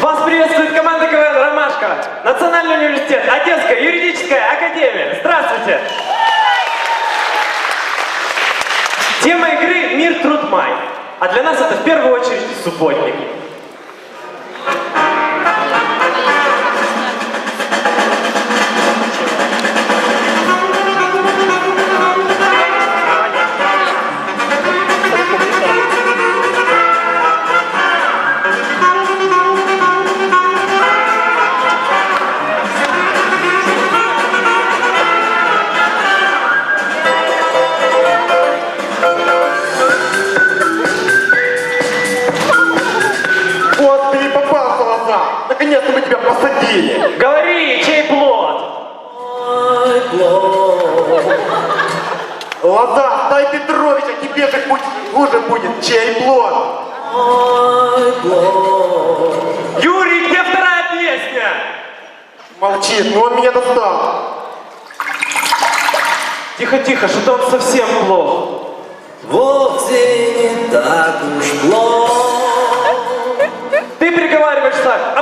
Вас приветствует команда КВН «Ромашка», Национальный университет, Одесская юридическая академия. Здравствуйте! Тема игры «Мир, труд, май». А для нас это в первую очередь субботник. Тебя посадили! Говори, чей плод? Лоза, дай Петрович, а тебе же путь хуже будет, чей плод? Юрий, где вторая песня? Молчит, ну он меня достал. Тихо-тихо, что-то он совсем плох. Вовсе не так уж плохо. Ты приговариваешься к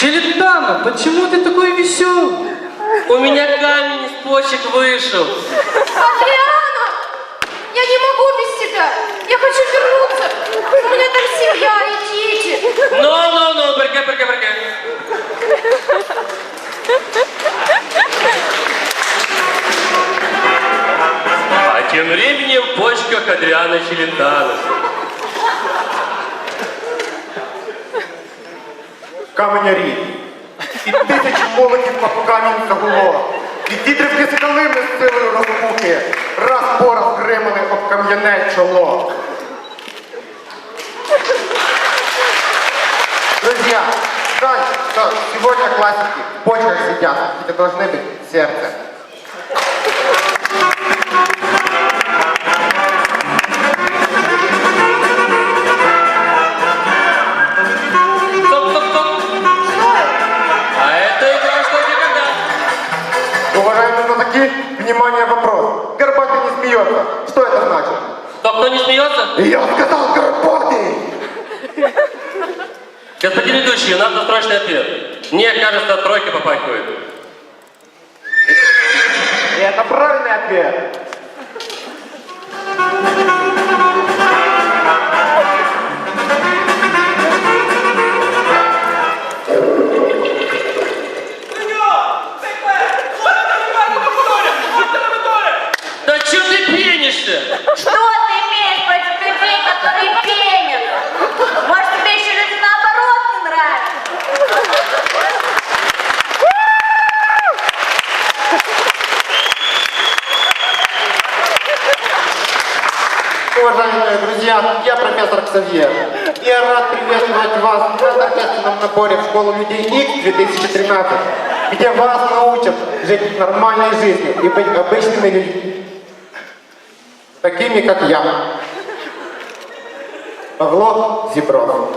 Челентано, почему ты такой веселый? У меня камень из почек вышел. Адриана! Я не могу без тебя! Я хочу вернуться! У меня там семья и дети! Ну, ну, ну, прыгай, прыгай, прыгай. А тем временем в почках Адриана Челентана. Каменярі. І тисячі молодів по камінь загуло. І дідрівки з калими з силою розпухи. Раз по раз гримали об кам'яне чоло. Друзья, знайте, что сегодня классики в почках сидят, это должны быть сердце. Смеется? Я сказал горбатый! Господин ведущий, у нас досрочный ответ. Мне кажется, тройка попахивает. И это правильный ответ. Уважаемые друзья, я профессор Ксавьер. Я рад приветствовать вас на торжественном наборе в школу людей X 2013, где вас научат жить нормальной жизнью и быть обычными людьми. Такими, как я. Павло Зебров.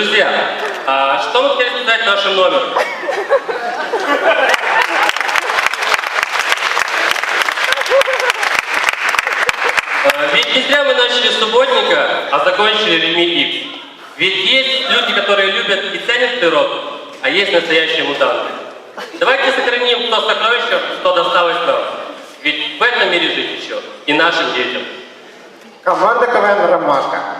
Друзья, а что мы хотели сказать нашим номером? Э, Ведь не зря мы начали с субботника, а закончили людьми X. Ведь есть люди, которые любят и ценят природу, а есть настоящие мутанты. Давайте сохраним то сокровище, что досталось нам. Ведь в этом мире жить еще и нашим детям. Команда КВН «Ромашка».